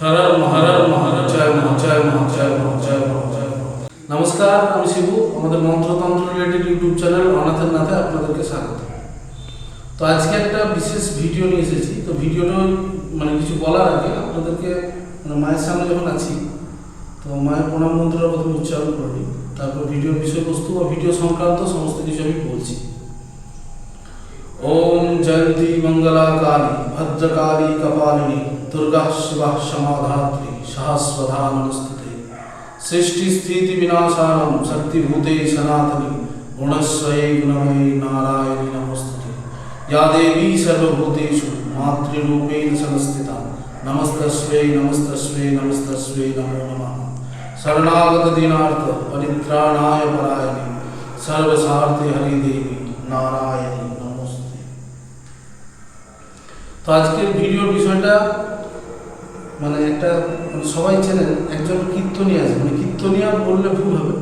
হর মহারার মহারাজ জয় মহা নমস্কার, আমি শিবু, আমাদের মন্ত্রতন্ত্র রিলেটেড ইউটিউব চ্যানেল অনাথের নাথে আপনাদেরকে স্বাগত। তো আজকে একটা বিশেষ ভিডিও নিয়ে এসেছি। তো ভিডিওটা মানে কিছু বলার আগে আপনাদেরকে মানে মায়ের সামনে যখন আছি, তো মায়ের প্রণাম মন্ত্রটা প্রথমে উচ্চারণ করে তারপর ভিডিও বিষয়বস্তু বা ভিডিও সংক্রান্ত সমস্ত কিছু আমি বলছি। ওম জয়ন্তী মঙ্গলা কালী ভদ্রকালী, কপালিনী। দুর্গা শিবা সমাধাত্রী সহস্রধা নমস্তুতে সৃষ্টি স্থিতি বিনাশানম শক্তিভূতে সনাতনী গুণস্বয়ে গুণময়ী নারায়ণী নমস্তুতে या देवी सर्वभूतेषु मातृरूपेण संस्थिता नमस्तस्मै नमस्तस्मै नमस्तस्मै नमो नमः शरणागत दीनार्थ परित्राणाय परायणे सर्वसार्थे हरि देवी নারায়ণী নমস্তে তো আজকের ভিডিওর বিষয়টা মানে একটা, সবাই চেনেন একজন কীর্তনিয়া আছে। মানে কীর্তনিয়া বললে ভুল হবে।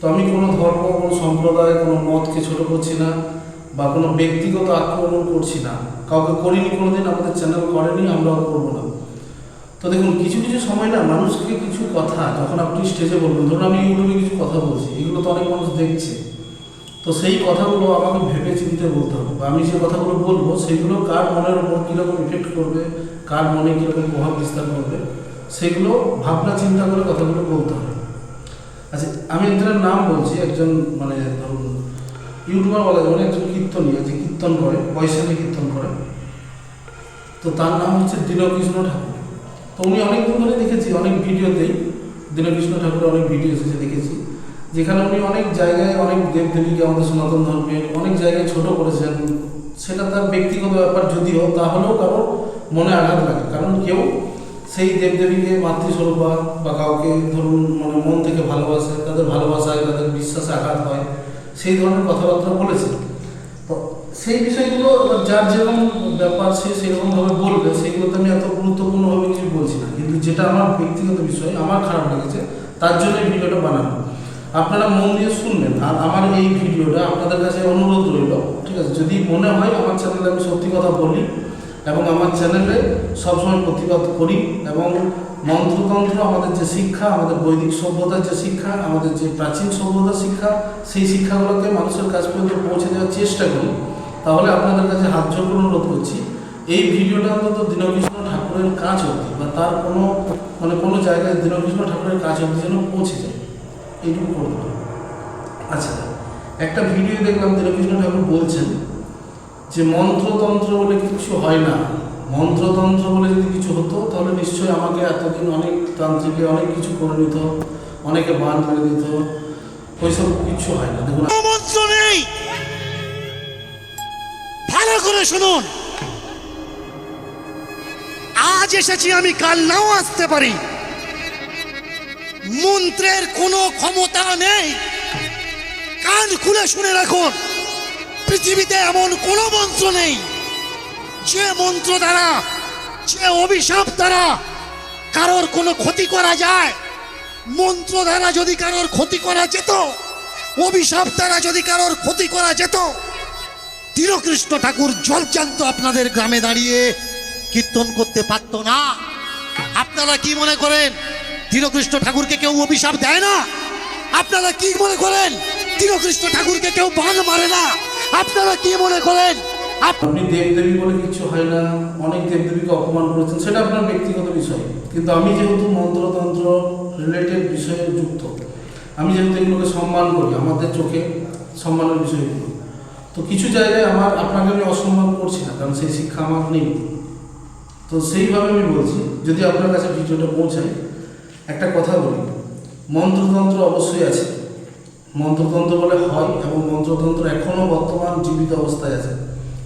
তো আমি কোনো ধর্ম, কোনো সম্প্রদায়, কোনো মতকে ছোট করছি না বা কোনো ব্যক্তিগত আক্রমণ করছি না। কাউকে করিনি কোনো দিন আমাদের চ্যানেল করেনি, আমরাও করব না। তো দেখুন, কিছু কিছু সময় না মানুষকে কিছু কথা, যখন আপনি স্টেজে বলবেন, ধরুন আমি ইউটিউবে কিছু কথা বলছি, এগুলো তো অনেক মানুষ দেখছে। তো সেই কথাগুলো আমাকে ভেবে চিন্তে বলতে হবে। বা আমি যে কথাগুলো বলব, সেগুলো কার মনের উপর কীরকম ইফেক্ট করবে কার মনে কীরকম প্রভাব বিস্তার করবে, সেগুলো ভাবনা, চিন্তা করে কথাগুলো বলতে হবে। আচ্ছা আমি একজনের নাম বলছি, একজন মানে ধরুন ইউটিউবার বলা যাবে একজন কীর্তনীয়, যে কীর্তন করে বৈশাখী কীর্তন করে। তো তার নাম হচ্ছে দীনকৃষ্ণ ঠাকুর। তো উনি অনেকদিন ধরে দেখেছি, অনেক ভিডিওতেই দীনকৃষ্ণ ঠাকুরের অনেক ভিডিও এসেছে দেখেছি। যেখানে উনি অনেক জায়গায় অনেক দেবদেবীকে, আমাদের সনাতন ধর্মের অনেক জায়গায় ছোট করেছেন। সেটা তার ব্যক্তিগত ব্যাপার যদিও তাহলেও কারও মনে আঘাত লাগে কারণ কেউ সেই দেবদেবীকে মাতৃস্বরূপ বা- কাউকে ধরুন মানে মন থেকে ভালোবাসে, তাদের ভালোবাসায় তাদের বিশ্বাসে আঘাত হয়, সেই ধরনের কথাবার্তা বলেছে। তো সেই বিষয়গুলো যার যেরকম ব্যাপার সে সেরকমভাবে বলবে, সেগুলোতে আমি এত গুরুত্বপূর্ণভাবে কিছু বলছি না। কিন্তু যেটা আমার ব্যক্তিগত বিষয়, আমার খারাপ লেগেছে, তার জন্য এই ভিডিওটা বানানো আপনারা মন দিয়ে শুনবেন, আর আমার এই ভিডিওটা আপনাদের কাছে অনুরোধ রইল, ঠিক আছে? যদি মনে হয় আমার চ্যানেলে আমি সত্যি কথা বলি এবং আমার চ্যানেলে সবসময় প্রতিবাদ করি এবং মন্ত্রতন্ত্র, আমাদের যে শিক্ষা, আমাদের বৈদিক সভ্যতার যে শিক্ষা, আমাদের যে প্রাচীন সভ্যতার শিক্ষা, সেই শিক্ষাগুলোকে মানুষের কাছ পর্যন্ত পৌঁছে দেওয়ার চেষ্টা করি। তাহলে আপনাদের কাছে হাত জোর অনুরোধ করছি, এই ভিডিওটা অন্তত দীনকৃষ্ণ ঠাকুরের কাজ অবধি বা তার কোনো মানে কোনো জায়গায় দীনকৃষ্ণ ঠাকুরের কাজ অবধি যেন পৌঁছে যায়। এইটুকু করতে আচ্ছা একটা ভিডিও দেখলাম দীনকৃষ্ণ ঠাকুর বলছেন যে মন্ত্রতন্ত্র বলে কিছু হয় না। মন্ত্রতন্ত্র বলে যদি কিছু হতো, তাহলে নিশ্চয়ই আমাকে এতদিন অনেক তান্ত্রিকে অনেক কিছু করে নিত, অনেকে বান মেরে দিত, ওইসব কিছু হয় না। দেখুন নেই। ভালো করে শুনুন। আজ এসেছি আমি, কাল নাও আসতে পারি। মন্ত্রের কোনো ক্ষমতা নেই। কান খুলে শুনে রাখুন। পৃথিবীতে এমন কোনো মন্ত্র নেই। যে মন্ত্র দ্বারা, যে অভিশাপ দ্বারা কারোর কোনো ক্ষতি করা যায়, মন্ত্র দ্বারা যদি কারোর ক্ষতি করা যেত, অভিশাপ দ্বারা যদি কারোর ক্ষতি করা যেত দীনকৃষ্ণ ঠাকুর জলজান্ত আপনাদের গ্রামে দাঁড়িয়ে কীর্তন করতে পারতো না। আপনারা কি মনে করেন দীনকৃষ্ণ ঠাকুরকে কেউ অভিশাপ দেয় না? আপনারা কি মনে করেন দীনকৃষ্ণ ঠাকুরকে কেউ বান মারে না। আপনারা কি মনে করেন? আপনি দেবদেবী বলে কিছু হয় না, অনেক দেবদেবীকে অপমান করেছেন, সেটা আপনার ব্যক্তিগত বিষয়। কিন্তু আমি যেহেতু মন্ত্রতন্ত্র রিলেটেড বিষয়ে যুক্ত, আমি যেহেতু এগুলোকে সম্মান করি, আমাদের চোখে সম্মানের বিষয়গুলো। তো কিছু জায়গায় আমার, আপনাকে আমি অসম্মান করছি না, কারণ সেই শিক্ষা আমার নেই। তো সেইভাবে আমি বলছি, যদি আপনার কাছে ভিডিওটা পৌঁছায়, একটা কথা বলি, মন্ত্রতন্ত্র অবশ্যই আছে। মন্ত্রতন্ত্র বলে হয় এবং মন্ত্রতন্ত্র এখনও বর্তমান জীবিত অবস্থায় আছে।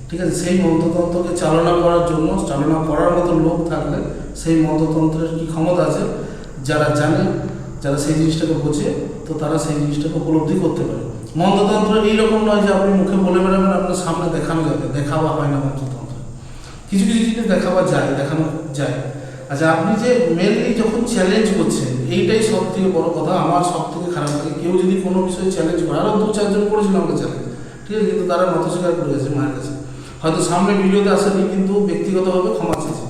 ঠিক আছে, সেই মন্ত্রতন্ত্রকে চালনা করার জন্য, চালনা করার মতো লোক থাকলে সেই মন্ত্রতন্ত্রের কি ক্ষমতা আছে? যারা জানে, যারা সেই জিনিসটাকে বোঝে, তো তারা সেই জিনিসটাকে উপলব্ধি করতে পারে। মন্ত্রতন্ত্র এইরকম নয় যে আপনি মুখে বলে বেড়াবেন, আপনার সামনে দেখানো যাবে দেখাবা হয় না মন্ত্রতন্ত্র। কিছু কিছু জিনিস দেখাবা যায়, দেখানো যায়। আচ্ছা আপনি যে মেনলি যখন চ্যালেঞ্জ করছেন, এইটাই সব থেকে বড় কথা, আমার সব থেকে খারাপ লাগে। কেউ যদি কোনো বিষয়ে চ্যালেঞ্জ করে আরও দু চারজন করেছিল আমাকে চ্যালেঞ্জ ঠিক আছে, কিন্তু তারা মত স্বীকার করে গেছে মায়ের কাছে। হয়তো সামনে ভিডিওতে আসেনি, কিন্তু ব্যক্তিগতভাবে ক্ষমা চেয়েছে।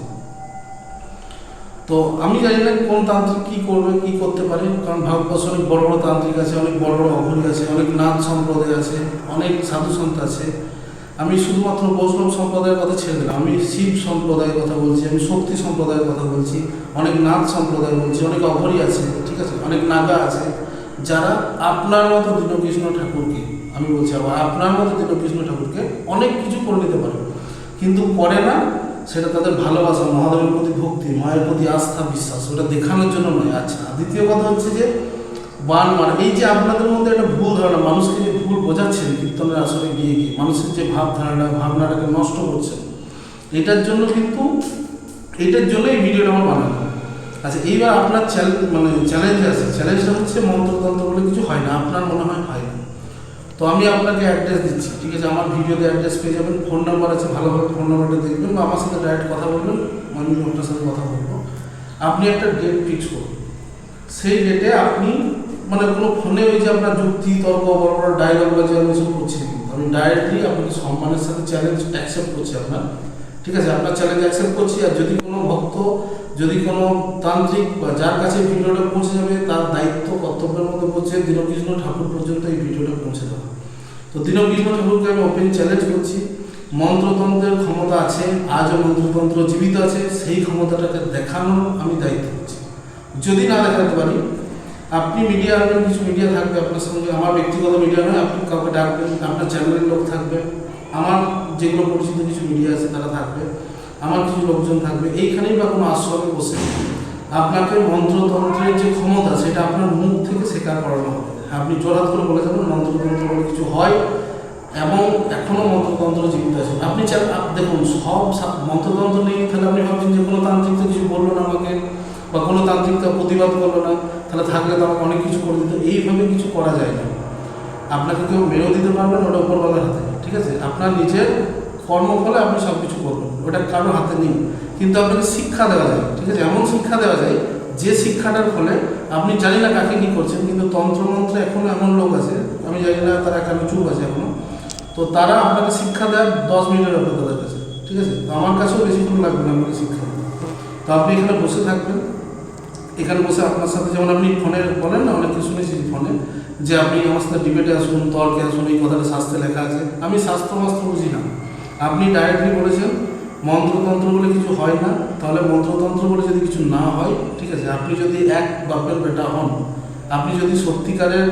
তো আমি জানি না কোন তান্ত্রিক কী করবে, কী করতে পারে, কারণ ভারতবর্ষে অনেক বড় বড় তান্ত্রিক আছে, অনেক বড় বড় অঘরী আছে, অনেক নাথ সম্প্রদায় আছে, অনেক সাধু সন্ত আছে। আমি শুধুমাত্র বৈষ্ণব সম্প্রদায়ের কথা ছেড়ে দিলাম। আমি শিব সম্প্রদায়ের কথা বলছি, আমি শক্তি সম্প্রদায়ের কথা বলছি, অনেক নাথ সম্প্রদায় বলছি, অনেক অঘরী আছে, ঠিক আছে? অনেক নাগা আছে। যারা আপনার মতো দীনকৃষ্ণ ঠাকুরকে, আমি বলছি আবার আপনার মতো দীনকৃষ্ণ ঠাকুরকে অনেক কিছু করে নিতে পারে। কিন্তু করে না, সেটা তাদের ভালোবাসা, মহাদেবের প্রতি ভক্তি, মায়ের প্রতি আস্থা, বিশ্বাস, ওটা দেখানোর জন্য নয়। আচ্ছা দ্বিতীয় কথা হচ্ছে যে, বান মার, এই যে আপনাদের মধ্যে একটা ভুল ধারণা, মানুষকে যে বোঝাচ্ছেন কীর্তনের আসলে গিয়ে গিয়ে। মানুষের যে ভাবধারণা ভাবনাটাকে নষ্ট করছেন। এটার জন্য কিন্তু, এটার জন্য এই ভিডিওটা আমার বানানো আচ্ছা এইবার আপনার মানে চ্যালেঞ্জ আছে। চ্যালেঞ্জটা হচ্ছে মন্ত্রতন্ত্র বলে কিছু হয় না, আপনার মনে হয় হয় না। তো আমি আপনাকে অ্যাড্রেস দিচ্ছি, ঠিক আছে? আমার ভিডিওতে অ্যাড্রেস পেয়ে যাবেন ফোন নাম্বার আছে, ভালোভাবে ফোন নাম্বারটা দেখবেন বা আমার সাথে ডাইরেক্ট কথা বলবেন, আমি আপনার সাথে কথা বলব। আপনি একটা ডেট ফিক্স করুন। সেই ডেটে আপনি মানে কোনো ফোনে ওই যে আপনার যুক্তি, তর্ক বড় বড় ডায়লগ বাজে আমি সব করছি, আমি ডাইরেক্টলি আপনাকে সম্মানের সাথে চ্যালেঞ্জ অ্যাকসেপ্ট করছি আপনার। ঠিক আছে? আপনার চ্যালেঞ্জ অ্যাকসেপ্ট করছি আর যদি কোনো ভক্ত, যদি কোনো তান্ত্রিক বা যার কাছে ভিডিওটা পৌঁছে যাবে, তার দায়িত্ব, কর্তব্যের মধ্যে পৌঁছে দীনকৃষ্ণ ঠাকুর পর্যন্ত এই ভিডিওটা পৌঁছে দেওয়া তো দীনকৃষ্ণ ঠাকুরকে আমি ওপেন চ্যালেঞ্জ করছি। মন্ত্রতন্ত্রের ক্ষমতা আছে, আজও মন্ত্রতন্ত্র জীবিত আছে, সেই ক্ষমতাটাকে দেখানোর আমি দায়িত্ব করছি। যদি না দেখাতে পারি আপনি মিডিয়া আনবেন, কিছু মিডিয়া থাকবে আপনার সঙ্গে। আমার ব্যক্তিগত মিডিয়া নয়, আপনি কাউকে ডাকবেন, আপনার চ্যানেলের লোক থাকবে। আমার যেগুলো পরিচিত কিছু মিডিয়া আছে, তারা থাকবে। আমার কিছু লোকজন থাকবে। এইখানেই বা কোনো আশ্রমে বসে আপনাকে মন্ত্রতন্ত্রের যে ক্ষমতা, সেটা আপনার মুখ থেকে স্বীকার করানো হবে। আপনি জোরাত করে বলে যাবেন, মন্ত্রতন্ত্র বলে কিছু হয় এবং এখনও মন্ত্রতন্ত্র জীবিত আছে। আপনি দেখুন, সব মন্ত্রতন্ত্র নেই তাহলে আপনি ভাবছেন যে কোনো তান্ত্রিক তো কিছু বলল না আমাকে, বা কোনো তান্ত্রিক প্রতিবাদ করল না। তাহলে থাকলে তো অনেক কিছু করে দিত। এইভাবে কিছু করা যায় না। আপনাকে কেউ মেরেও দিতে পারবেন ওটা উপরওয়ালার হাতে। ঠিক আছে? আপনার নিজের কর্মফলে আপনি সব কিছু করবেন। ওটা কারোর হাতে নেই। কিন্তু আপনাকে শিক্ষা দেওয়া যায়। ঠিক আছে? এমন শিক্ষা দেওয়া যায়, যে শিক্ষাটার ফলে আপনি জানি না কাকে কী করছেন, কিন্তু তন্ত্রমন্ত্রে এখনও এমন লোক আছে, আমি জানি না তারা কেন চুপ আছে এখনও, তো তারা আপনাকে শিক্ষা দেয় দশ মিনিটের ব্যাপার কাছে। ঠিক আছে? তো আমার কাছেও বেশিক্ষণ লাগবে না আপনাকে শিক্ষা। তো আপনি এখানে বসে থাকবেন। এখানে বসে আপনার সাথে যেমন আপনি ফোনে বলেন না, অনেক কিছু শুনেছি ফোনে, যে আপনি আমার সাথে ডিবেটে আসুন তর্কে আসুন, এই কথাটা শাস্ত্রে লেখা আছে। আমি শাস্ত্র মাস্ত্র বুঝি না। আপনি ডাইরেক্টলি বলেছেন, মন্ত্রতন্ত্র বলে কিছু হয় না, তাহলে মন্ত্রতন্ত্র বলে যদি কিছু না হয়, ঠিক আছে, আপনি যদি এক বাপের বেটা হন, আপনি যদি সত্যিকারের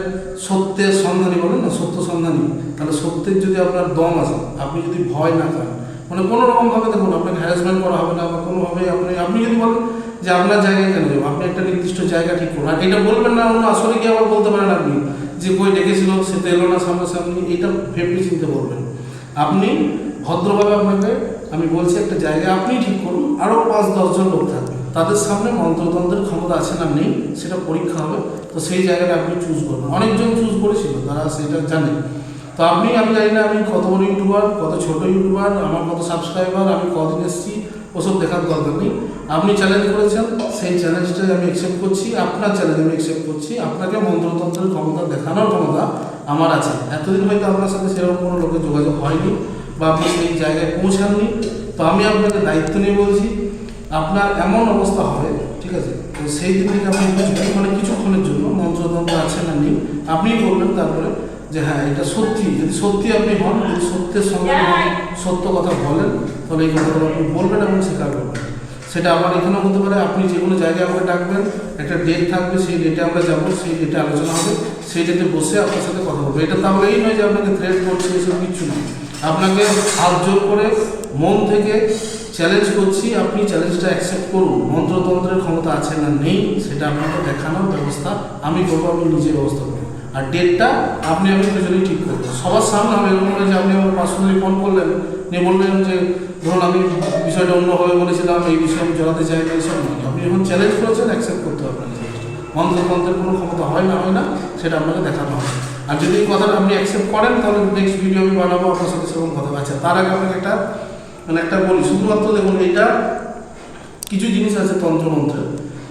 সত্যের সন্ধানী বলেন না, সত্য সন্ধানী, তাহলে সত্যের যদি আপনার দম আছে, আপনি যদি ভয় না করেন মানে কোনো রকমভাবে দেখুন, আপনাকে হ্যারাসমেন্ট করা হবে না বা কোনোভাবে আপনি আপনি যদি বলেন যে আপনার জায়গায় কেন যাব? আপনি একটা নির্দিষ্ট জায়গা ঠিক করুন। আর এটা বলবেন না, অন্য আসলে কি আবার বলতে পারেন আপনি? যে কই ডেকেছিল, সে তো এলো না সামনাসামনি এইটা ভেবে চিন্তে বলবেন। আপনি ভদ্রভাবে আপনাকে আমি বলছি একটা জায়গা আপনি ঠিক করুন আরও পাঁচ দশজন লোক থাকবে। তাদের সামনে মন্ত্রতন্ত্রের ক্ষমতা আছে না নেই, সেটা পরীক্ষা হবে। তো সেই জায়গাটা আপনি চুজ করবেন অনেকজন চুজ করেছিল, তারা সেটা জানে। তো আপনি, আমি জানি না আমি কত বড় ইউটিউবার, কত ছোট ইউটিউবার, আমার কত সাবস্ক্রাইবার আমি কদিন এসেছি ওসব দেখার দরকার নেই। আপনি চ্যালেঞ্জ করেছেন, সেই চ্যালেঞ্জটাই আমি অ্যাকসেপ্ট করছি, আপনার চ্যালেঞ্জ আমি অ্যাকসেপ্ট করছি। আপনাকে মন্ত্রতন্ত্রের ক্ষমতা দেখানোর ক্ষমতা আমার আছে। এতদিন হয়তো আপনার সাথে সেরকম কোনো লোকের যোগাযোগ হয়নি বা আপনি সেই জায়গায় পৌঁছাননি। তো আমি আপনাকে দায়িত্ব নিয়ে বলছি, আপনার এমন অবস্থা হবে, ঠিক আছে? তো সেই দিন থেকে আপনি মানে কিছুক্ষণের জন্য মন্ত্রতন্ত্র আছে না নেই, আপনিই বলবেন তারপরে যে হ্যাঁ এটা সত্যি। যদি সত্যি আপনি হন যদি সত্যের সঙ্গে সত্য কথা বলেন তাহলে এই কথাগুলো আপনি বলবেন এবং স্বীকার করবেন। সেটা আবার এখানেও হতে পারে আপনি যে কোনো জায়গায় আমাকে ডাকবেন একটা ডেট থাকবে সেই ডেটে আমরা যাব সেই ডেটে আলোচনা হবে সেই ডেটে বসে আপনার সাথে কথা বলব। এটা তাহলে এই নয় যে আপনাকে থ্রেট করছে এসব কিচ্ছু না। আপনাকে হাত জোর করে মন থেকে চ্যালেঞ্জ করছি আপনি চ্যালেঞ্জটা অ্যাকসেপ্ট করুন। মন্ত্রতন্ত্রের ক্ষমতা আছে না নেই সেটা আপনাকে দেখানোর ব্যবস্থা আমি করব আমি নিজে ব্যবস্থা করব। আর ডেটটা আপনি আমি দুজনেই ঠিক করব সবার সামনে হবে এরকম যে আপনি আমার পার্সোনালি ফোন করলেন, নিয়ে বললেন যে, ধরুন আমি বিষয়টা অন্যভাবে বলেছিলাম, এই বিষয়ে আমি জড়াতে চাই না, এইসব নয়। আপনি যখন চ্যালেঞ্জ করেছেন অ্যাকসেপ্ট করতে হবে আপনাকে মন্ত্রতন্ত্রের কোনো ক্ষমতা হয় না হয় না, সেটা আপনাকে দেখানো হবে। আর যদি এই কথাটা আপনি অ্যাকসেপ্ট করেন, তাহলে নেক্সট ভিডিও আমি বানাবো আপনার সাথে সেরকম কথা আচ্ছা তার আগে আপনাকে একটা মানে একটা বলি। শুধুমাত্র দেখুন, এটা কিছু জিনিস আছে তন্ত্রমন্ত্রের,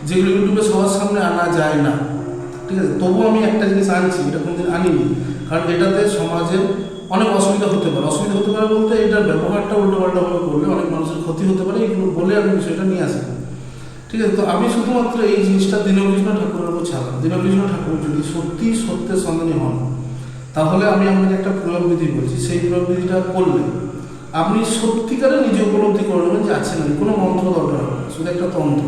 যেগুলো ইউটিউবে সবার সামনে আনা যায় না। ঠিক আছে, তবুও আমি একটা জিনিস আনছি, এটা কোনোদিন আনিনি, কারণ এটাতে সমাজের অনেক অসুবিধা হতে পারে। অসুবিধা হতে পারে বলতে এটার ব্যবহারটা উল্টোপাল্টাভাবে করলে অনেক মানুষের ক্ষতি হতে পারে, এগুলো বলে আমি বিষয়টা নিয়ে আসি। ঠিক আছে, তো আমি শুধুমাত্র এই জিনিসটা দীনকৃষ্ণ ঠাকুরের উপর ছাড়লাম। দীনকৃষ্ণ ঠাকুর যদি সত্যি সত্যের সন্ধানী হন, তাহলে আমি আপনাকে একটা প্রয়োগ বিধি বলছি। সেই প্রয়োগ বিধিটা করলে আপনি সত্যিকারে নিজে উপলব্ধি করে নেবেন যে আছেন আমি কোনো মন্ত্র দরকার হবে না, শুধু একটা তন্ত্র।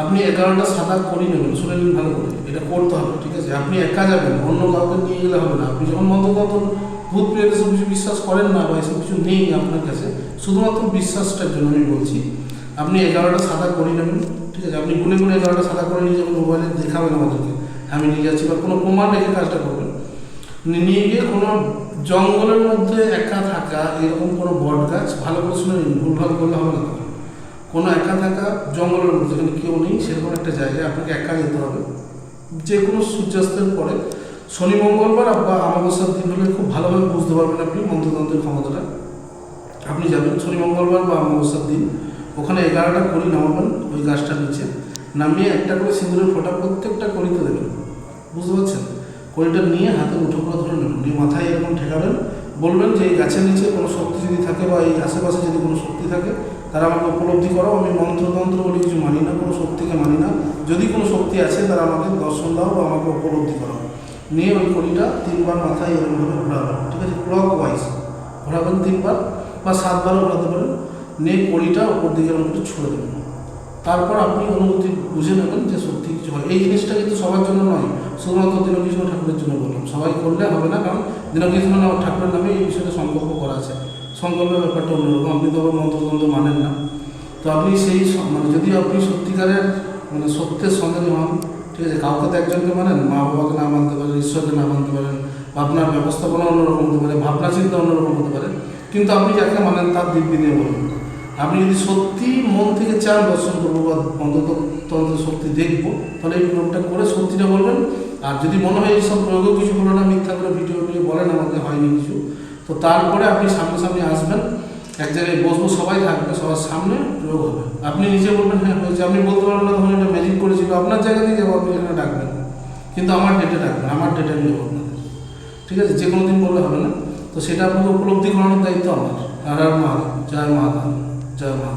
আপনি এগারোটা সাদা করি নেবেন, শুনে নিন ভালো করে। এটা করতে হবে, ঠিক আছে? আপনি একা যাবেন, অন্য কাউকে নিয়ে গেলে হবে না। আপনি যখন মন্ত্রতন্ত্র ভূত প্রেত এসব কিছু বিশ্বাস করেন না বা এসব কিছু নেই আপনার কাছে। শুধুমাত্র বিশ্বাসটার জন্য আমি বলছি, আপনি এগারোটা সাদা করি নেবেন, ঠিক আছে? আপনি গুনে গুনে এগারোটা সাদা করে নিয়ে যাবেন মোবাইলে দেখাবেন আমাদেরকে, আমি নিয়ে যাচ্ছি বা কোনো প্রমাণ রেখে কাজটা করবেন। নিয়ে গিয়ে কোনো জঙ্গলের মধ্যে একা থাকা, এরকম কোনো বট গাছ, ভালো করে শুনে নিন, ভুলভাল করলে হবে না। কোনো একা থাকা জঙ্গলের মধ্যে, যেখানে কেউ নেই, সেরকম একটা জায়গায় আপনাকে একা যেতে হবে। যে কোনো সূর্যাস্তের পরে, শনি মঙ্গলবার বা অমাবস্যার দিন হলে খুব ভালোভাবে বুঝতে পারবেন আপনি মন্ত্রতন্ত্রের ক্ষমতাটা। আপনি যাবেন শনি মঙ্গলবার বা অমাবস্যার দিন। ওখানে এগারোটা করি নামাবেন, ওই গাছটার নিচে। নামিয়ে একটা করে সিঁদুরের ফোঁটা প্রত্যেকটা করিতে দেবেন। বুঝতে পারছেন? কড়িটা নিয়ে হাতে মুঠো করে ধরে নেবেন। নিয়ে মাথায় এরকম ঠেকাবেন। বলবেন যে এই গাছের নিচে কোনো শক্তি যদি থাকে বা এই আশেপাশে যদি কোনো শক্তি থাকে তারা আমাকে উপলব্ধি করো, আমি মন্ত্রতন্ত্র বলে, কিছু মানি না, কোনো শক্তিকে মানি না। যদি কোনো শক্তি আছে, তারা আমাকে দর্শন দাও বা আমাকে উপলব্ধি করো। নিয়ে ওই কড়িটা তিনবার মাথায় এরকমভাবে ঘোরাবেন ঠিক আছে? ক্লক ওয়াইজ ঘোরাবেন তিনবার বা সাতবারও ঘোরাতে পারেন। নিয়ে কড়িটা ওপর দিকে এরকম করে ছুঁড়ে দেবেন। তারপর আপনি অনুভূতি বুঝে নেবেন যে সত্যি কিছু হয়। এই জিনিসটা কিন্তু সবার জন্য নয়, শুধুমাত্র দীনকৃষ্ণ ঠাকুরের জন্য বললাম। সবাই করলে হবে না, কারণ দীনকৃষ্ণ ঠাকুরের নামে এই বিষয়টা সংকল্প করা আছে। সংকল্পের ব্যাপারটা অন্যরকম। আপনি তো আবার মন্ত্রতন্ত্র মানেন না। তো আপনি সেই মানে যদি আপনি সত্যিকারের মানে সত্যের সন্ধানী হন, ঠিক আছে, কাউকে তো একজনকে মানেন মা বাবাকে না মানতে পারেন, ঈশ্বরকে না মানতে পারেন আপনার ব্যবস্থাপনা অন্যরকম হতে পারে, ভাবনা চিন্তা অন্যরকম হতে পারে, কিন্তু আপনি যাকে মানেন তার দিব্যি নিয়ে বলুন। আপনি যদি সত্যি মন থেকে চান, দর্শন করব বা অন্তত তন্ত্র শক্তি দেখব, তাহলে এই প্রয়োগটা করে সত্যিটা বলবেন। আর যদি মনে হয় এইসব প্রয়োগও কিছু হলো না, মিথ্যা করে ভিডিও নিয়ে বলেন, আমাকে হয়নি কিছু তো তারপরে আপনি সামনাসামনি আসবেন, এক জায়গায় বসবো, সবাই থাকবে, সবার সামনে প্রয়োগ হবে। আপনি নিজে বলবেন হ্যাঁ হয়েছে আপনি বলতে পারবেন না ধরুন এটা ম্যাজিক করেছিল আপনার জায়গা থেকে যাব, আপনি এখানে ডাকবেন। কিন্তু আমার ডেটে ডাকবেন, আমার ডেটে আমি যাব আপনাদের। ঠিক আছে? যে কোনো দিন বললে হবে না। তো সেটা আপনাকে উপলব্ধি করানোর দায়িত্ব আমার। আর আর মা জয় মা জয় মা